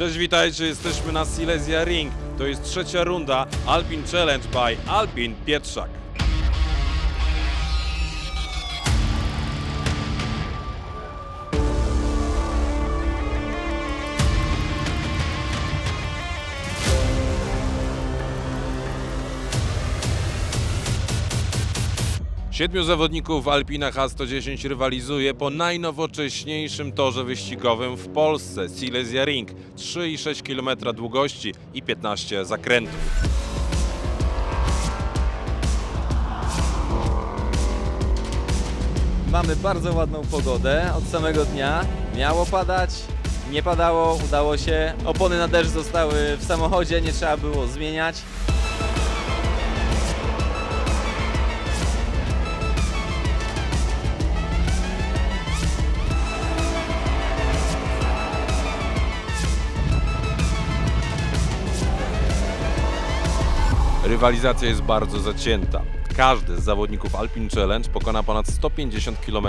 Cześć, witajcie, jesteśmy na Silesia Ring. To jest trzecia runda Alpin Challenge by Alpin Pietrzak. Siedmiu zawodników w Alpinach A110 rywalizuje po najnowocześniejszym torze wyścigowym w Polsce Silesia Ring. 3,6 km długości i 15 zakrętów. Mamy bardzo ładną pogodę od samego dnia. Miało padać, nie padało, udało się. Opony na deszcz zostały w samochodzie, nie trzeba było zmieniać. Rywalizacja jest bardzo zacięta. Każdy z zawodników Alpin Challenge pokona ponad 150 km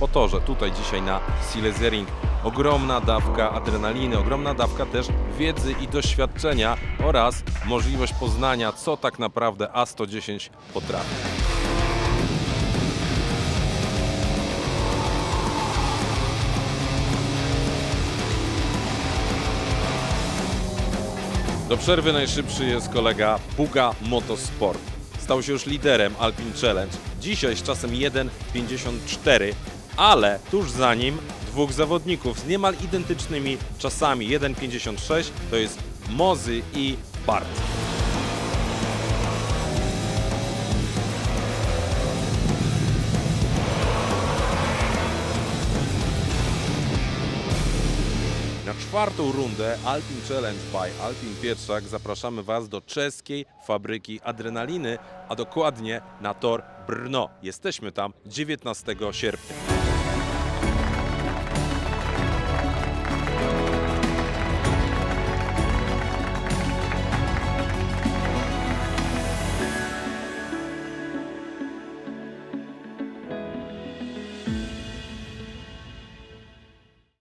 po torze, tutaj dzisiaj na Silesia Ring. Ogromna dawka adrenaliny, ogromna dawka też wiedzy i doświadczenia oraz możliwość poznania, co tak naprawdę A110 potrafi. Do przerwy najszybszy jest kolega Buga Motorsport. Stał się już liderem Alpin Challenge. Dzisiaj z czasem 1.54, ale tuż za nim dwóch zawodników z niemal identycznymi czasami. 1.56 to jest Mozy i Bart. Czwartą rundę Alpin Challenge by Alpin Pietrzak zapraszamy Was do czeskiej fabryki adrenaliny, a dokładnie na tor Brno. Jesteśmy tam 19 sierpnia.